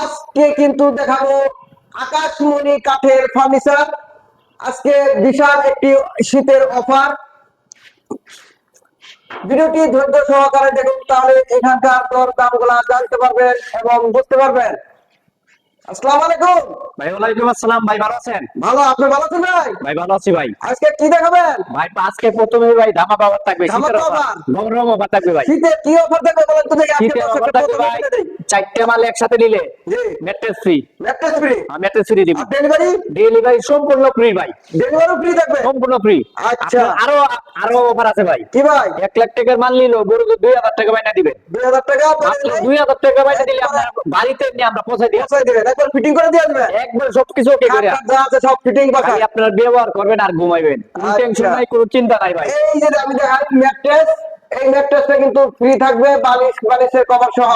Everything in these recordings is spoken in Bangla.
আজকে কিন্তু দেখাবো আকাশমণি কাঠের ফার্নিচার। আজকে বিশাল একটি শীতের অফার। ভিডিওটি ধৈর্য সহকারে দেখুন, তাহলে এখানকার দর দামগুলা জানতে পারবেন এবং বুঝতে পারবেন। আসসালামু আলাইকুম। ভাই ওয়ালাইকুম আসসালাম। ভাই ভালো আছেন? ভালো আপনি ভালো আছেন ভাই? ভাই ভালো আছি ভাই। আজকে কি দেখাবেন? ভাই আজকে প্রথমে ভাই ধামা বাবার থাকবে ধামাকা শীতের গরম অফার। থাকবে ভাই। শীতে কি অফার থাকবে বলেন তো দেখি আজকে অফার থাকবে ভাই বলে মাল একসাথে নিলে mattress free mattress free mattress free দিব। ডেলিভারি ডেলিভারি সম্পূর্ণ ফ্রি ভাই। ডেলিভারি ফ্রি থাকবে? সম্পূর্ণ ফ্রি আচ্ছা। আরও আরও অফার আছে ভাই। কি ভাই? লাখ টাকার মাল নিলো গরু দুই হাজার টাকা বাইনা দুই হাজার টাকা? মাত্র দুই হাজার টাকা বাইনা দিলে আপনার বাড়িতে নিয়ে আমরা পৌঁছে দিবেন একবার ফিটিং করে দিয়ে আসবেন একবার সবকিছু ওকে করে যা আছে সব ফিটিং আপনারা ব্যবহার করবেন আর ঘুমাইবেন। কোনো আচ্ছা। টেনশন নাই কোনো চিন্তা নাই ভাই। এই যে আমি দেখাই ম্যাট্রেস এই ম্যাট্রেসটা কিন্তু ফ্রি থাকবে বালিশ বালিশের কভার সহ।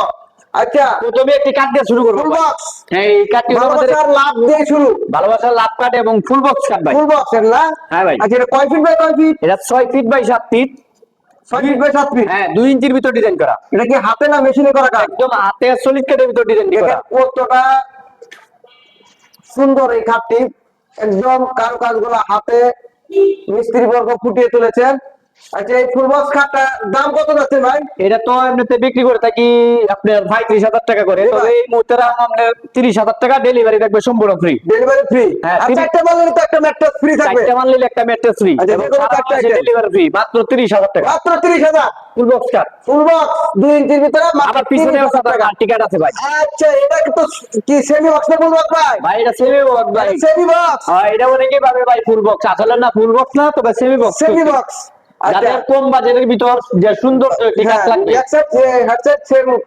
আচ্ছা। প্রথমে একটি কাঠ দিয়ে শুরু করব ফুল বক্স হ্যাঁ এই ভালোবাসার লাভ দিয়ে শুরু। ভালোবাসার লাভ কাঠ এবং ফুল বক্স কাঠ ভাই। ফুল বক্সের না? হ্যাঁ ভাই। আচ্ছা এটা কয় ফিট বাই কয় ফিট এটা ছয় ফিট বাই সাত ফিট ছয় ফিট বাই সাত ফিট হ্যাঁ দুই ইঞ্চির ভিতর ডিজাইন করা। এটা কি হাতে না মেশিনে করা কাজ একদম হাতে সলিড কাঠের ভিতর ডিজাইন করা। কতটা সুন্দর এই খাপটি একদম কারুকাজ কাজগুলো হাতে মিস্ত্রি বর্গ ফুটিয়ে তুলেছেন। আচ্ছা এই ফুল বক্স খাটটা দাম কত যাচ্ছে ভাই? এটা তো এমনিতে বিক্রি করে থাকি আপনার পঁয়ত্রিশ হাজার টাকা করে। তবে এই মুহূর্তে আপনার তিরিশ হাজার টাকা ডেলিভারি থাকবে সম্পূর্ণ ফ্রি ডেলিভারি ফ্রি হ্যাঁ, আচ্ছা free। একটা বলেন তো একটা ম্যাট্রেস ফ্রি থাকবে। চারটা মাল নিলে একটা ম্যাট্রেস ফ্রি আচ্ছা, চারটা। ডেলিভারি ফ্রি মাত্র তিরিশ হাজার টাকা। মাত্র তিরিশ হাজার? ফুল বক্স কাঠ ফুল বক্স দুই ইঞ্চির ভিতরে আবার পিছনে 30,000 টিকাট আছে ভাই। আচ্ছা এটা কিন্তু কি সেমি বক্স না ফুল বক্স ভাই? ভাই এটা সেমি বক্স ভাই। সেমি বক্স হ্যাঁ এটা অনেকেই ভাবে ভাই ফুল বক্স আসলে না ফুল বক্স না তবে সেমি বক্স সেমি বক্স আচ্ছা যাদের কম বাজেটের ভিতর যে সুন্দর একটি কাজ হ্যাঁ, লাগবে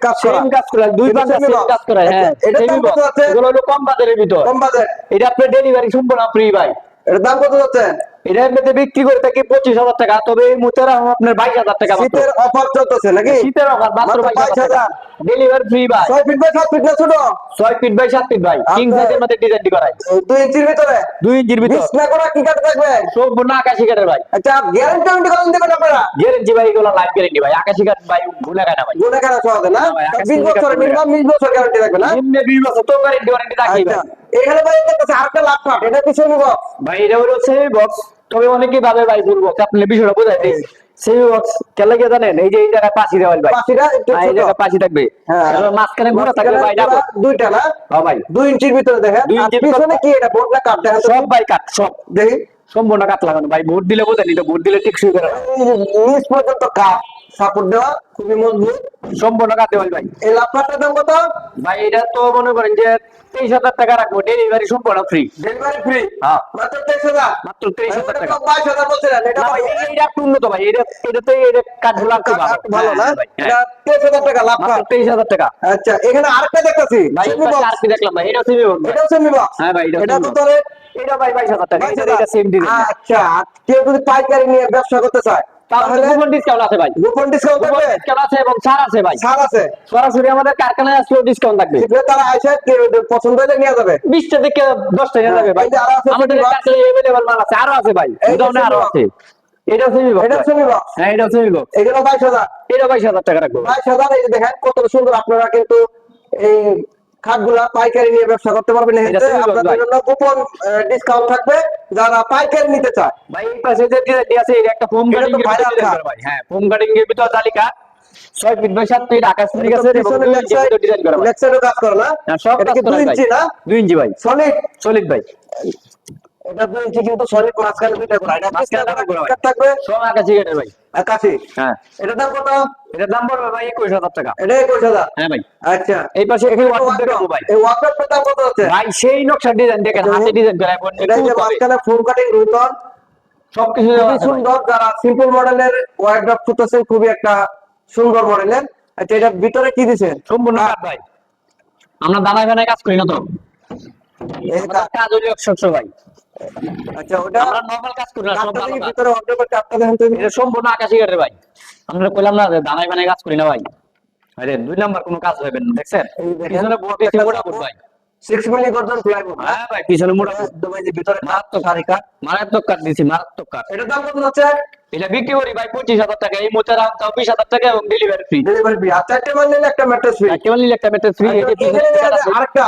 কাজ করা। কাজ করে দুই semi সেম box। কাজ করে হ্যাঁ এটা দাম কত আছে? এগুলো হলো কম বাজারের ভিতর কম বাজেট। এটা আপনার ডেলিভারি সম্পূর্ণ ফ্রি ভাই এটার দাম কত যাচ্ছে? এটা এমনিতে বিক্রি করে থাকি পঁচিশ হাজার টাকা তবে এই মুহূর্তে আপনার বাইশ হাজার টাকা শীতের offer চলতেছে নাকি? শীতের অফার মাত্র বাইশ হাজার টাকা 22,000 ডেলিভারি ফ্রি ভাই ছয় feet by সাত feet না ছোট? ছয় ফিট বাই সাত ফিট ভাই কিং সাইজের মধ্যে ডিজাইনটি করাই দুই ইঞ্চির ভিতরে? দুই ইঞ্চির ভিতর বিছনা করা কি কাঠ থাকবে? সম্পূর্ণ আকাশি কাঠের ভাই আচ্ছা, warranty কতদিন দেবেন আপনারা? গ্যারেন্টি ভাই এগুলো লাইফ গ্যারেন্টি ভাই আকাশি কাঠ ভাই ভুলে খায় না ভাই গুণে কেনা সহজে না? হ্যাঁ ভাই, তা আকাশ 20 বছর, minimum 20 বছর guarantee থাকবে না? এমনি বিশ বছর তো গ্যারেন্টি ওয়ারেন্টি রাখি ভাই এখানে ভাই দেখতেছি আরেকটা laptop, এটা কি semi box? ভাই এটা হলো সেমি বক্স তবে অনেকে ভাবে ভাই ফুল বক্স আপনি বিষয়টা বোঝাই দিয়েছি সেমি বক্স কেলে জানেন? এই যে এই জায়গায় পাশি দেওয়াল ভাই। পাশিটা একটু হ্যাঁ, এই। জায়গায় পাশি থাকবে। হ্যাঁ। মাঝখানে ঘোরা থাকবে ভাই না? ডাবল দুইটা না? হ্যাঁ ভাই। দুই ইঞ্চির ভিতরে দেখেন। আর ইঞ্চির পিছনে কি এটা? বোর্ড না কাঠ? দেখেন সব ভাই কাট সব। দেখি। সম্পূর্ণ কাট লাগানো। ভাই ভোট দিলে বোঝেন এটা ভোট দিলে ঠিক শুয়ে করে নিচ পর্যন্ত কাঠ। সাপোর্ট দেওয়া খুবই মজবুত। সম্পূর্ণ কাট দেওয়াল ভাই। এই ল্যাপটপটার দাম কত ভাই এটা তো মনে করেন যে তেইশ হাজার টাকা রাখব ডেলিভারি সম্পূর্ণ ফ্রি ডেলিভারি ফ্রি হ্যাঁ। মাত্র তেইশ হাজার? মাত্র তেইশ হাজার টাকা। বাইশ হাজার বলছিলেন এটা ভাই এটা একটু উন্নত ভাই এটা এটা কাঠগুলো একটু ভালো। না? হ্যাঁ, হ্যাঁ। এটা তেইশ হাজার টাকা লাভ মাত্র তেইশ হাজার টাকা। আচ্ছা এখানে আরেকটা দেখতেছি। ভাই সেমি এই পাশে বক্স আর কি দেখলাম ভাই এটা সেমি বক্স এটাও সেমি বক্স হ্যাঁ ভাই, এটা semi তো তোরে এটা ভাই বাইশ হাজার টাকা এটা। এটা সেম ডিজাইন আচ্ছা কেউ যদি পাইকারি নিয়ে ব্যবসা করতে চায় তাহলে তাহলে কুপন ডিসকাউন্ট আছে ভাই। গোপন ডিসকাউন্ট থাকবে? ডিসকাউন্ট আছে এবং ছাড় আছে ভাই। ছাড় আছে। সরাসরি আমাদের কারখানায় আসলেও ডিসকাউন্ট থাকবে। তারা আসে পছন্দ হলে নিয়ে যাবে। থেকে নিয়ে যাবে ভাই। আছে আমাদের semi box। মাল আছে। আরও আছে ভাই। গুদামে আরও আছে। এটা সেমি বক্স এটা সেমি বক্স হ্যাঁ এটা সেমি বক্স এগুলো বাইশ হাজার। এটা বাইশ হাজার টাকা রাখব। এই দেখেন কত সুন্দর আপনারা কিন্তু এই খাটগুলা পাইকারি নিয়ে ব্যবসা করতে পারবেন। আপনাদের জন্য কুপন ডিসকাউন্ট থাকবে। যারা পাইকারি নিতে চায়। ভাই এই পাশে যে আছে এটা একটা ফোম গার্ডেন তো কাটিং এর ভিতরে ভাই। হ্যাঁ ফোম কাটিং এর ভিতরে তালিকা ছয় ফিট বাই সাত ফিট আকাশ আছে এবং ডিজাইন করা কাজ করে না? এটা কি ইঞ্চি না? ইঞ্চি ভাই। সলিড সলিড ভাই। এটা দুই ইঞ্চি কিন্তু সলিড মাঝখানে দুইটা করা এটা মাঝখানে পিছনে ভাই। কাট থাকবে? সব আকাশি কাঠের ভাই। আকাশি হ্যাঁ। এটার দাম কত? এটার দাম পড়বে ভাই একুশ হাজার টাকা। এটা একুশ হাজার? হ্যাঁ ভাই। আচ্ছা। এই পাশে এখানে ওয়াটার দেখাবো ভাই। এই ওয়াটারটার দাম কত হচ্ছে? ভাই সেই নকশার ডিজাইন দেখেন হাতে ডিজাইন করা। এটা যে মাঝখানে ফোম কাটিং রুতন সবকিছু খুবই সুন্দর যারা সিম্পল মডেলের খুবই একটা সুন্দর মডেলের আচ্ছা এটার ভিতরে কি দিছেন সম্পূর্ণ ভাই। আমরা দানায় বানায় কাজ করি না তো। কাজ হলো ভাই। আচ্ছা ওটা আমরা নরমাল কাজ করি না সব কাঠটা ভালো দেখি কাজ। ভিতরে ওয়ার্ড্রপের চাপটা দেখেন তো এটা সম্পূর্ণ আকাশি কাঠের ভাই। আমরা কইলাম না যে দানায় কাজ করি না ভাই। আরে দুই নাম্বার কোনো কাজ হবে না দেখছেন? পিছনে বোর্ড একটা দিয়েছে মোটা বোর্ড ভাই। সিক্স মিলি গর্জন প্লাইবোর্ড হ্যাঁ? ভাই পিছনে মোটা বোর্ড যে ভিতরে মারাত্মক হারি কাঠ মারাত্মক কাঠ দিছি মারাত্মক কাঠ এটার দাম কত হচ্ছে এটা বিক্রি করি ভাই পঁচিশ হাজার টাকা এই মোচার দাম তাও বিশ হাজার টাকা এবং ডেলিভারি ফ্রি ডেলিভারি ফ্রি আর চারটে মাল নিলে একটা ম্যাট্রেস ফ্রি কেবল নিলে একটা ফ্রি আরেকটা।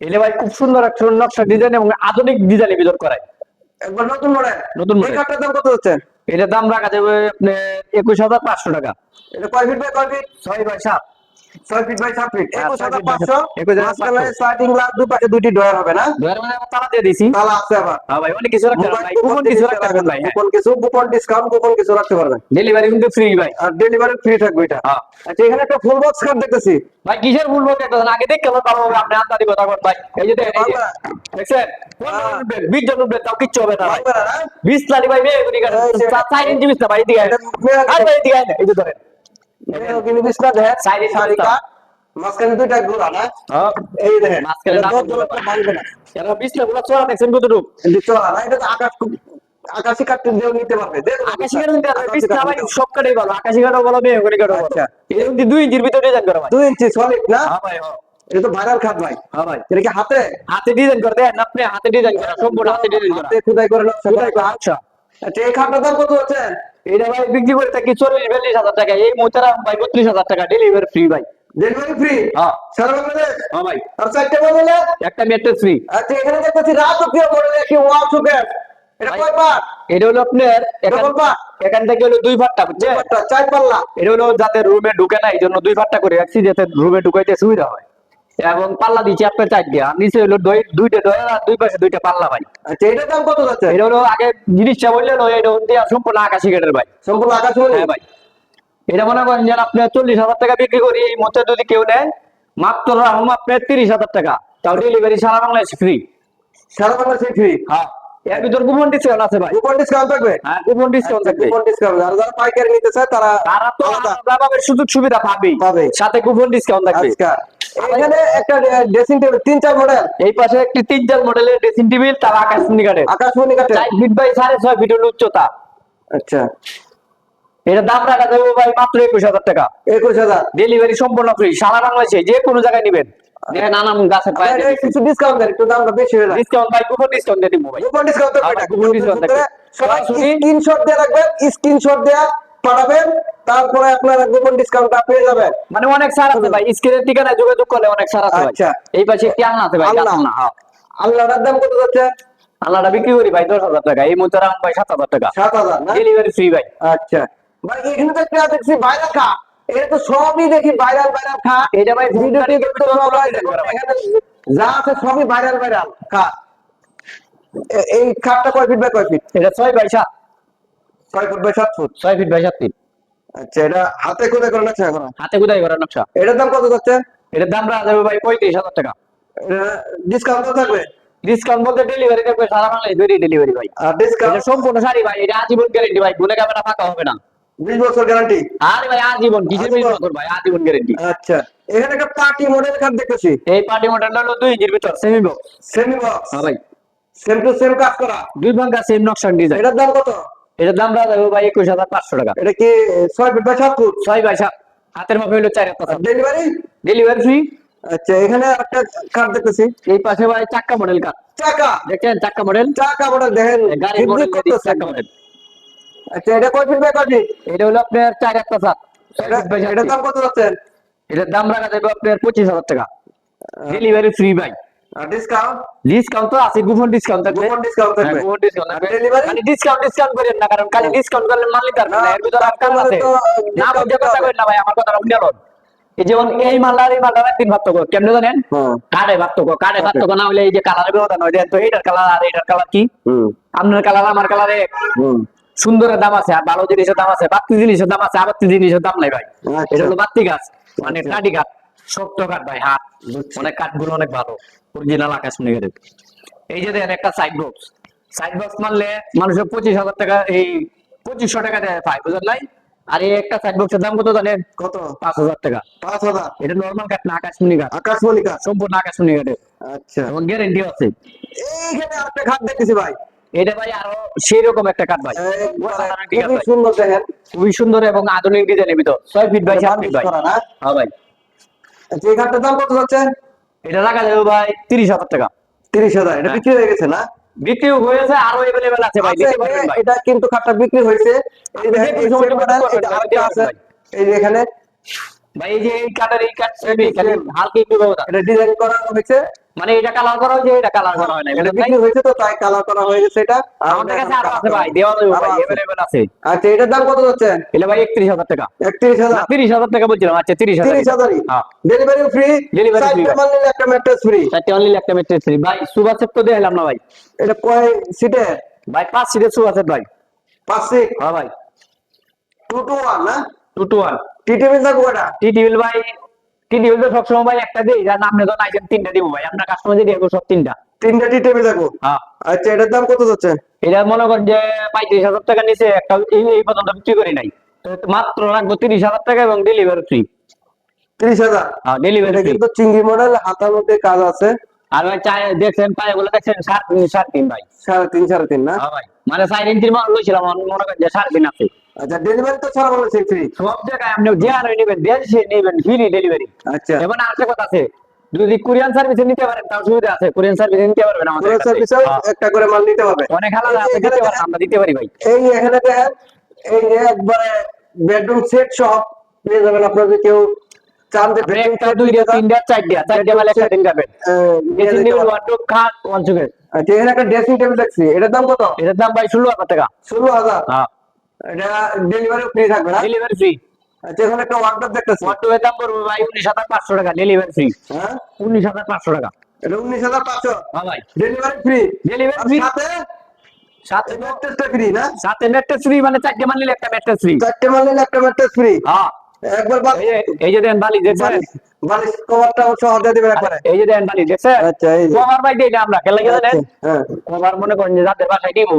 এলে ভাই খুব সুন্দর একটা নকশা ডিজাইন এবং আধুনিক ডিজাইনে ভিতর করায়। একবার নতুন মডেল নতুন model। কাঠটার দাম কত হচ্ছে? এটার দাম রাখা যাবে আপনি একুশ হাজার পাঁচশো টাকা। এটা কয় ফিট বাই কয় ফিট ছয় বাই সাত। ছয় ফিট বাই সাত ফিট হ্যাঁ, একুশ হাজার পাঁচশো। সাত- একুশ হাজার মাঝখানে পাঁচশো। গ্লাস দুই পাশে ডয়ার হবে না? দুয়ার মানে তালা দিয়ে দিছি তাহলে আছে আবার হ্যাঁ ভাই অনেক কিছু রাখতে ভাই। কুপন কিছু রাখতে পারবেন ভাই হ্যাঁ। কুপন কিছু কুপন ডিসকাউন্ট কুপন কিছু রাখতে পারবেন। ডেলিভারি কিন্তু ফ্রি ভাই। আর ডেলিভারি ফ্রি থাকবে এটা। হ্যাঁ। আচ্ছা এখানে একটা ফুল বক্স কার্ড দেখতেছি। ভাই কিসের আগে হবে ভালো আপনি আন্দাজি কথা বল ভাই। এই যে দেখেন, এই যে বাংলা। দেখছেন? বিশ জন তাও কিচ্ছু হবে না বিশ ভাই মেয়ে এই যে- চার ইঞ্চি বিশ না ভাই এদিকে আয়। এটা মেয়ে- আর ভাই এদিকে এই যে ধরেন। কিন্তু বিছনা দেখেন শাড়ি বিছনা। মাঝখানে দুইটা না হ্যাঁ। এই দেখেন মাঝখানে এটা না। দশ জনের তো ভাঙবে না। এরা বিশগুলো চড়া দেখছেন কতটুকু কিন্তু না এটা তো আকাশ আকাশি কাটতে দিয়েও নিতে পারবে। আকাশি কাঠও নিতে পারবে, না ভাই সব ভালো আকাশি ভালো মেয়ে কাঠও আচ্ছা। এরকম দুই ইঞ্চির ভিতরে ডিজাইন করা ভাই দুই ইঞ্চি সলিড না? হ্যাঁ ভাই হ্যাঁ। এটা তো ভাইরাল খাট ভাই। হ্যাঁ ভাই। এটা কি হাতে? হাতে ডিজাইন করে দেন আপনি হাতে ডিজাইন করা সম্পূর্ণ হাতে ডিজাইন করা। হাতে খুদাই করে নকশা খুদাই করা, আচ্ছা। আচ্ছা এই খাটটার দাম কত হচ্ছে? এটা ভাই বিক্রি করে থাকি চল্লিশ বিয়াল্লিশ হাজার টাকা। এই মোচারা ভাই বত্রিশ হাজার টাকা ডেলিভারি ফ্রি ভাই। ডেলিভারি ফ্রি হ্যাঁ। সারা বাংলাদেশ হ্যাঁ ভাই। আর চারটে বদলে একটা মেট্রেস ফ্রি আচ্ছা এখানে দেখতেছি রাজকীয় মডেল একটি ওয়াল সুকেট এটা কয় পাট? এটা হলো আপনার এখান থেকে হলো দুই ভাটটা বুঝছেন? চার পাল্লা। এটা হলো যাতে রুমে ঢুকে না এই জন্য দুই ভাটটা করে রাখছি যাতে রুমে ঢুকাইতে সুবিধা হয়। এবং পাল্লা দিচ্ছি আপনার চার দিয়া। নিচে হলো দুই- দুইটা ডয়ার আর দুই পাশে দুইটা পাল্লা ভাই। আচ্ছা এটার দাম কত যাচ্ছে? এটা হলো আগে জিনিসটা বললেন ওই এটা দিয়া সম্পূর্ণ আকাশি গেটের ভাই। সম্পূর্ণ আকাশ হ্যাঁ ভাই। এটা মনে করেন যে আপনি চল্লিশ হাজার টাকা বিক্রি করি এই মধ্যে যদি কেউ নেয় মাত্র রাখুন আপনার তিরিশ হাজার টাকা। তাও ডেলিভারি সারা বাংলাদেশ ফ্রি সারা বাংলাদেশ ফ্রি হ্যাঁ। এর ভিতর কুপন ডিসকাউন্ট আছে ভাই। কুপন ডিসকাউন্ট থাকবে? হ্যাঁ কুপন ডিসকাউন্ট থাকবে। কুপন ডিসকাউন্ট আর যারা পাইকারি নিতে চায় তারা তারা তো সুযোগ সুবিধা পাবেই। পাবে। সাথে কুপন ডিসকাউন্ট থাকবে। আচ্ছা। এখানে একটা ড্রেসিং টেবিল তিন চার মডেল এই পাশে একটি তিন চার মডেলের ড্রেসিং টেবিল তার আকাশমণি কাঠের। চার ফিট বাই সাড়ে ছয় ফিট হল উচ্চতা। আচ্ছা। এটা দাম রাখা যাবে ভাই মাত্র একুশ হাজার টাকা। একুশ হাজার। ডেলিভারি সম্পূর্ণ ফ্রি সারা বাংলাদেশে যে কোনো জায়গায় নিবেন। নানান গাছের পায়ে কিছু ডিসকাউন্ট দেন একটু দামটা বেশি হয়ে ডিসকাউন্ট ভাই কুপন ডিসকাউন্ট দিয়ে দিব ভাই। কুপন ডিসকাউন্ট থাকবে আবার এটা। coupon সবাই স্ক্রিনশট দিয়ে রাখবেন স্ক্রিনশট দিয়ে পাঠাবেন। তারপরে আপনারা কুপন ডিসকাউন্টটা পেয়ে যাবেন। মানে অনেক সার আছে ভাই স্ক্রিনের ঠিকানায় যোগাযোগ করলে অনেক সার আছে আচ্ছা। এই পাশে একটি আলনা আছে ভাই আলনা। হ্যাঁ। আল্লাহর দাম কত যাচ্ছে? আলনাটা বিক্রি করি ভাই দশ হাজার টাকা। এই মধ্যে রাখুন ভাই সাত হাজার টাকা। সাত হাজার না? ডেলিভারি ফ্রি ভাই। আচ্ছা। ভাই এখানে তো একটা দেখছি ভাইরাল খা এটা তো সবই দেখি ভাইরাল ভাইরাল খা এটা ভাই ভিডিওটি দেখতে। যা আছে সবই ভাইরাল ভাইরাল খা এই খাটটা কয় ফিট বাই কয় ফিট এটা ছয় বাই সাত। ছয় ফুট বাই সাত ফুট ছয় ফিট বাই সাত ফিট আচ্ছা এটা হাতে করে করে নাকশা করা হাতে কোথায় করার নকশা? এটার দাম কত যাচ্ছে? এটার দাম রাখা যাবে ভাই পঁয়ত্রিশ হাজার টাকা। ডিসকাউন্ট থাকবে? ডিসকাউন্ট বলতে ডেলিভারি থাকবে সারা বাংলাদেশ দুইটি ডেলিভারি ভাই। আর ডিসকাউন্ট সম্পূর্ণ শাড়ি ভাই এটা আজীবন গ্যারেন্টি ভাই গুনে ক্যামেরা ফাঁকা হবে না। বিশ বছর গ্যারান্টি আরে ভাই আজীবন কিসের? বিশ বছর ভাই আজীবন গ্যারেন্টি আচ্ছা এখানে একটা পার্টি মডেল খাট দেখতেছি। এই পার্টি মডেল হলো দুই ইঞ্চির ভিতর সেমি বক্স সেমি বক্স হ্যাঁ ভাই। সেম টু সেম কাজ করা? দুই ভাঙ্গা সেম নকশান ডিজাইন এটার দাম কত? এটার দাম রাখা যাবে ভাই একুশ হাজার পাঁচশো টাকা। এটা কি ছয় ফিট বাই সাত ফুট? ছয় বাই সাত। হাতের মাপে হলো চার হাত ডেলিভারি ডেলিভারি ফ্রি আচ্ছা এখানে একটা কার্ড দেখতেছি। এই পাশে ভাই চাক্কা মডেল কার চাকা দেখছেন চাক্কা মডেল চাকা মডেল দেখেন। গাড়ির মডেল চাক্কা মডেল আচ্ছা এটা কয় ফিট বাই কয় ফিট এটা হলো আপনার চার একটা সাত এটা এটার দাম কত যাচ্ছে? এটার দাম রাখা যাবে আপনার পঁচিশ হাজার টাকা। ডেলিভারি ফ্রি ভাই। ডিসকাউন্ট ডিসকাউন্ট তো আছে কুপন ডিসকাউন্ট থাকবে। কুপন ডিসকাউন্ট থাকবে। কুপন ডিসকাউন্ট থাকবে আর delivery? ডিসকাউন্ট ডিসকাউন্ট করেন না কারণ খালি ডিসকাউন্ট করলে মাল নিতে পারবেন না না, এর ভিতরে আটকান আছে। না বুঝে কথা হবে। ভাই আমার কথা শুনে লন। এই যেমন এই মালটা এই মালটা তিন ভাগ কেমনে জানেন? কার্ডে ভাগ তো ভাগ না হলে এই যে কালারের ব্যবধান হয় তো এইটার কালার আর এইটার কালার কি? আপনার কালার আমার কালারে হুম। সুন্দরের দাম আছে আর ভালো জিনিসের দাম আছে বাড়তি জিনিসের দাম আছে আবাত্তি জিনিসের দাম নাই ভাই। আচ্ছা। এটা হলো বাড়তি গাছ মানে কাটি কাঠ শক্ত কাঠ ভাই হাত। অনেক কাঠগুলো অনেক ভালো। অরিজিনাল আকাশ মনিগের এই যে দেখেন একটা সাইড বক্স সাইড বক্স মারলে মানুষের পঁচিশ হাজার টাকা এই পঁচিশশো টাকা দেয় পায় বুঝলেন নাই? আর এই একটা সাইড বক্সের দাম কত জানেন? কত? পাঁচ হাজার টাকা। পাঁচ হাজার। এটা নর্মাল কাঠ না আকাশমণি কাঠ আকাশমণি কাঠ সম্পূর্ণ আকাশমণি কাঠের আচ্ছা। এবং গ্যারেন্টি আছে। এইখানে আরেকটা খাট দেখতেছি ভাই। এটা ভাই আরও সেই রকম একটা কাঠ ভাই। খুবই সুন্দর দেখেন। খুবই সুন্দর এবং আধুনিক ডিজাইনের ভিতর। ছয় ফিট বাই সাত ফিট ভাই। হ্যাঁ ভাই। আচ্ছা এই খাটটার দাম কত যাচ্ছে? এটা রাখা যাবে ভাই তিরিশ হাজার টাকা। তিরিশ হাজার এটা হ্যাঁ। বিক্রি হয়ে গেছে না? বিক্রি হয়েছে আরও এভেলেবেল আছে ভাই পারবেন ভাই। এটা কিন্তু খাটটা বিক্রি হয়েছে। এই দেখেন, এই কোনো set সময় model, করবেন, এটা ভাই, আরেকটা আছে এই যে এখানে ভাই এই যে এই কাটার এই কাট খালি হালকা একটু ব্যবধান এটা ডিজাইন করা হয়েছে। মানে এটা কালার করা হয়েছে এটা কালার করা হয় না এটা বিক্রি হয়েছে তো তাই কালার করা হয়ে গেছে এটা। আমাদের কাছে আরও আছে ভাই। দেওয়া যাবে ভাই। এভেলেবেল আছে। আচ্ছা এটার দাম কত যাচ্ছে? এটা ভাই একত্রিশ হাজার টাকা। একত্রিশ হাজার। তিরিশ হাজার টাকা বলছিলাম আচ্ছা তিরিশ হাজার। তিরিশ হাজারই। হ্যাঁ। ডেলিভারি ফ্রি Delivery free, চারটে। মাল নিলে একটা ম্যাট্রেস ফ্রি চারটে অনলি একটা মেট্রিক থ্রি ভাই সেট তো দেখালাম না ভাই। এটা কয় সিটে ভাই পাঁচ সেট ভাই। পাঁচ সিট হ্যাঁ ভাই। টু টু ওয়ান না? Two two one tea table থাকব এটা টি টিভিল ভাই টি টিভিল তো সবসময় ভাই একটা দিই যার নাম তো আইটেম তিনটা দিব ভাই আপনার কাস্টমার সব তিনটা। তিনটা টি টেবিল থাকব হ্যাঁ। আচ্ছা এটার দাম কত যাচ্ছে? এটা মনে করেন যে পঁয়ত্রিশ হাজার টাকা নিচে একটা এই এই পর্যন্ত বিক্রি করি নাই। মাত্র রাখব তিরিশ হাজার টাকা এবং ডেলিভারি ফ্রি তিরিশ হাজার? হ্যাঁ ডেলিভারি কিন্তু চিংড়ি মডেল হাতার মধ্যে কাজ আছে। আর ভাই চাই দেখছেন পায়ে বলে দেখছেন? সাড়ে তিন সাড়ে তিন ভাই। সাড়ে তিন সাড়ে তিন না? হ্যাঁ ভাই মানে চার ইঞ্চির মাল লইছিলাম মনে করেন যে সাড়ে তিন আছে। আচ্ছা ডেলিভারি তো ফ্রি সব জায়গায় আপনি নেবেন দেশে নেবেন ফ্রি ডেলিভারি আচ্ছা। এবং আরেকটা কথা আছে যদি কোরিয়ান সার্ভিসে নিতে পারেন সুবিধা আছে। কোরিয়ান সার্ভিসে নিতে পারবেন আমাদের। সার্ভিসে হ্যাঁ। একটা করে মাল নিতে হবে। অনেক আলাদা আছে দিতে পারেন আমরা দিতে পারি ভাই। এই এখানে দেখেন এই যে একবারে বেডরুম সেট সহ পেয়ে যাবেন আপনারা যদি কেউ চান যে একটা দিন ড্রেসিং টেবিল ওয়ার্ডরোব খাট ওয়ান সুকেস আচ্ছা এখানে একটা ড্রেসিং টেবিল দেখছি। এটার দাম কত? এটার দাম ভাই ষোলো হাজার টাকা। ষোলো হাজার। হ্যাঁ। এটা ডেলিভারি ফ্রি থাকবে না? ডেলিভারি ফ্রি আচ্ছা এখানে একটা ওয়ার্ডরোব দেখতেছি। ওয়ার্ডরোবের দাম পড়বে ভাই উনিশ হাজার পাঁচশো টাকা ডেলিভারি ফ্রি হ্যাঁ? উনিশ হাজার পাঁচশো টাকা। এটা উনিশ হাজার পাঁচশো? হ্যাঁ ভাই। ডেলিভারি ফ্রি ডেলিভারি ফ্রি সাথে? সাথে ম্যাট্রেসটা ফ্রি না? সাথে ম্যাট্রেস ফ্রি মানে চারটে মাল নিলে একটা ম্যাট্রেস ফ্রি চারটে মাল নিলে একটা ম্যাট্রেস ফ্রি হ্যাঁ। একবার এই যে দেন বালি দেখছেন? বালিশ বালিশ সহ দিয়ে দিবেন একবারে এই যে দেন বালি দেখছেন? আচ্ছা এই কভার ভাই দেই না আমরা কেলা গেলে আচ্ছা, হ্যাঁ। কভার মনে করেন যে যাদের বাসায় দিব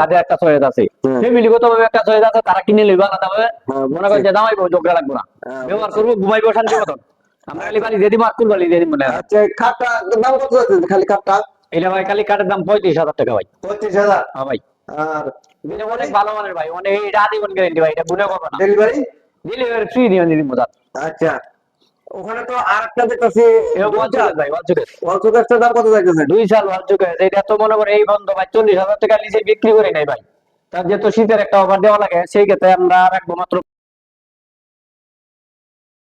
তাদের একটা চয়েস আছে। ফ্যামিলিগত ভাবে একটা চয়েস আছে তারা কিনে লইবা আলাদা ভাবে। হ্যাঁ, মনে করেন যে দামাইবো যোগ্য লাগবো না। হ্যাঁ, ব্যবহার করব ঘুমাইবো শান্তি মতন। আমরা খালি বালি দিয়ে দিব আর কুল বালি দিয়ে দিব না আচ্ছা খাটটা দাম কত খালি খাটটা? এটা ভাই খালি কাঠের দাম পঁয়ত্রিশ হাজার টাকা ভাই। পঁচিশ হাজার? হ্যাঁ ভাই। আর অনেক ভালো মানের ভাই অনেক এটা আজীবন গ্যারেন্টি ভাই এটা গুনে পাবো না। ডেলিভারি ডেলিভারি ফ্রি দিয়ে দিব দাদা। আচ্ছা। ওখানে তো আর একটা ওয়ান চুকেস ওয়ালসুকারটার দাম কত যাইতেছে? দুই সাল ওয়ান চুকেস এটা তো মনে করে এই বন্ধ ভাই চল্লিশ হাজার টাকা নিচে বিক্রি করে নাই ভাই। তার যেহেতু শীতের একটা অফার দেওয়া লাগে সেই ক্ষেত্রে আমরা রাখব মাত্র